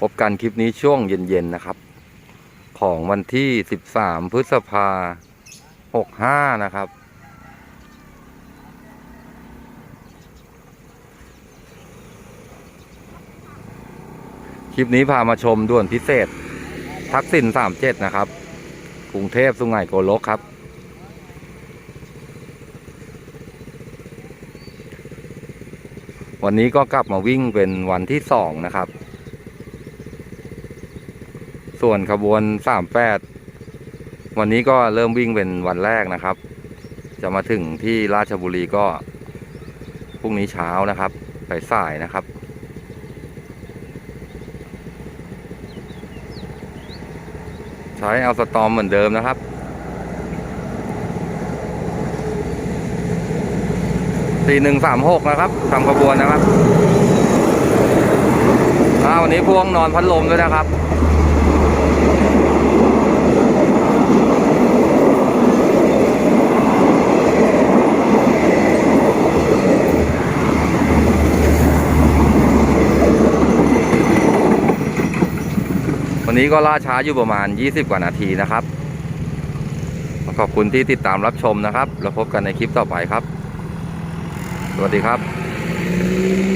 พบกันคลิปนี้ช่วงเย็นๆนะครับ ของวันที่ 13 พฤษภา65 นะครับ คลิปนี้พามาชมด่วนพิเศษ ทักษิณ37 นะครับ กรุงเทพสุไหงโกลกครับวันนี้ก็กลับมาวิ่งเป็นวันที่สองนะครับ ส่วนขบวน38วันนี้ก็เริ่มวิ่งเป็นวันแรกนะครับ จะมาถึงที่ราชบุรีก็พรุ่งนี้เช้านะครับไปสายนะครับ ใช้เอาสตอมเหมือนเดิมนะครับสี่หนึ่งสามหกนะครับทำขบวนนะครับวันนี้พวงนอนพัดลมด้วยนะครับ นี้ก็ล่าช้าอยู่ประมาณ 20 กว่านาทีนะครับ ขอบคุณที่ติดตามรับชมนะครับ แล้วพบกันในคลิปต่อไปครับ สวัสดีครับ